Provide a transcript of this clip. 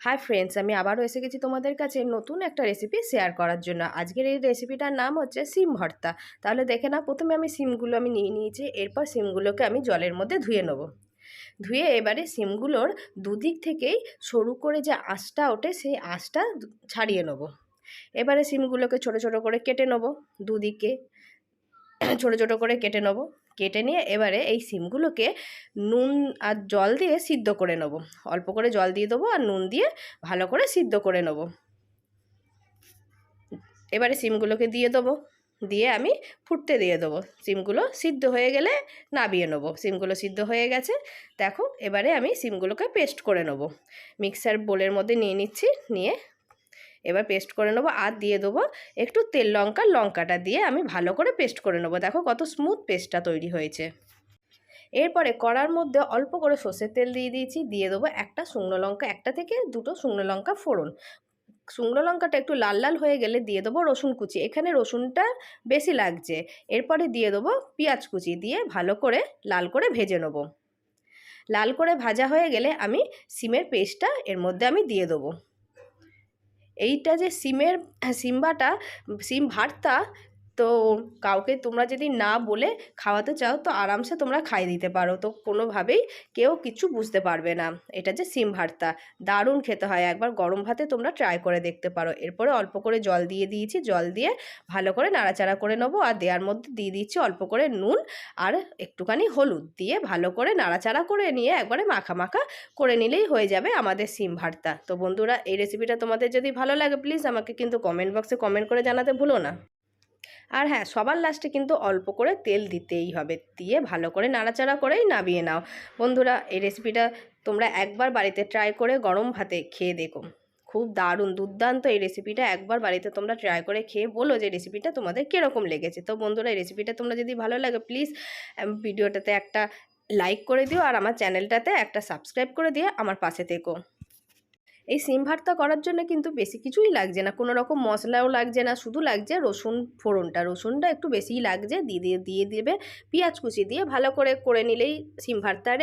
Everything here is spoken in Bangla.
হাই ফ্রেন্ডস আমি আবারও এসে গেছি তোমাদের কাছে নতুন একটা রেসিপি শেয়ার করার জন্য। আজকের এই রেসিপিটার নাম হচ্ছে সিম ভর্তা। তাহলে দেখে না প্রথমে আমি সিমগুলো আমি নিয়ে নিয়েছি, এরপর সিমগুলোকে আমি জলের মধ্যে ধুয়ে নেব। ধুয়ে এবারে সিমগুলোর দুদিক থেকেই সরু করে যে আঁশটা ওঠে, সেই আঁশটা ছাড়িয়ে নেব। এবারে সিমগুলোকে ছোট ছোট করে কেটে নেব দুদিকে। ছোট ছোট করে কেটে নেব। কেটে নিয়ে এবারে এই সিমগুলোকে নুন আর জল দিয়ে সিদ্ধ করে নেব। অল্প করে জল দিয়ে দেবো আর নুন দিয়ে ভালো করে সিদ্ধ করে নেব। এবারে সিমগুলোকে দিয়ে দেবো। দিয়ে আমি ফুটতে দিয়ে দেবো। সিমগুলো সিদ্ধ হয়ে গেলে নাবিয়ে নেব। সিমগুলো সিদ্ধ হয়ে গেছে। দেখো, এবারে আমি সিমগুলোকে পেস্ট করে নেব। মিক্সার বোলের মধ্যে নিয়ে নিচ্ছি। নিয়ে এবার পেস্ট করে নেব আর দিয়ে দেবো একটু তেল লঙ্কা, লঙ্কাটা দিয়ে আমি ভালো করে পেস্ট করে নেব। দেখো কত স্মুথ পেস্টটা তৈরি হয়েছে। এরপরে কড়ার মধ্যে অল্প করে সর্ষের তেল দিয়ে দিয়েছি, দিয়ে দেবো একটা শুকনো লঙ্কা, একটা থেকে দুটো শুকনো লঙ্কা ফোড়ন। শুকনো লঙ্কাটা একটু লাল লাল হয়ে গেলে দিয়ে দেবো রসুন কুচি। এখানে রসুনটা বেশি লাগছে। এরপরে দিয়ে দেবো পেঁয়াজ কুচি দিয়ে ভালো করে লাল করে ভেজে নেব। লাল করে ভাজা হয়ে গেলে আমি সিমের পেস্টটা এর মধ্যে আমি দিয়ে দেবো। এইটা যে সিমের সিম্বাটা সিম ভর্তা তো কাউকে তোমরা যদি না বলে খাওয়াতে চাও, তো আরামসে তোমরা খাইয়ে দিতে পারো। তো কোনোভাবেই কেউ কিছু বুঝতে পারবে না। এটা যে সিম ভর্তা দারুণ খেতে হয়। একবার গরম ভাতে তোমরা ট্রাই করে দেখতে পারো। এরপরে অল্প করে জল দিয়ে দিয়েছি। জল দিয়ে ভালো করে নাড়াচাড়া করে নেব। আর দেওয়ার মধ্যে দিয়ে দিচ্ছি অল্প করে নুন আর একটুখানি হলুদ। দিয়ে ভালো করে নাড়াচাড়া করে নিয়ে একবারে মাখা মাখা করে নিলেই হয়ে যাবে আমাদের সিম ভর্তা তো বন্ধুরা, এই রেসিপিটা তোমাদের যদি ভালো লাগে প্লিজ আমাকে কিন্তু কমেন্ট বক্সে কমেন্ট করে জানাতে ভুলো না। আর হ্যাঁ সবার লাস্টে কিন্তু অল্প করে তেল দিতেই হবে। দিয়ে ভালো করে নাড়াচাড়া করেই নাবিয়ে নাও। বন্ধুরা, এই রেসিপিটা তোমরা একবার বাড়িতে ট্রাই করে গরম ভাতে খেয়ে দেখো। খুব দারুণ, দুর্দান্ত এই রেসিপিটা একবার বাড়িতে তোমরা ট্রাই করে খেয়ে বলো যে রেসিপিটা তোমাদের কীরকম লেগেছে। তো বন্ধুরা, এই রেসিপিটা তোমরা যদি ভালো লাগে প্লিজ ভিডিওটাতে একটা লাইক করে দিও আর আমার চ্যানেলটাতে একটা সাবস্ক্রাইব করে দিয়ে আমার পাশে থেকো। এই সিম ভাতটা করার জন্য কিন্তু বেশি কিছুই লাগছে না। কোনো রকম মশলাও লাগছে না, শুধু লাগছে রসুন ফোড়নটা। রসুনটা একটু বেশিই লাগছে, দিয়ে দিয়ে দিয়ে দেবে, পেঁয়াজ কুচি দিয়ে ভালো করে করে নিলেই সিম ভর্তার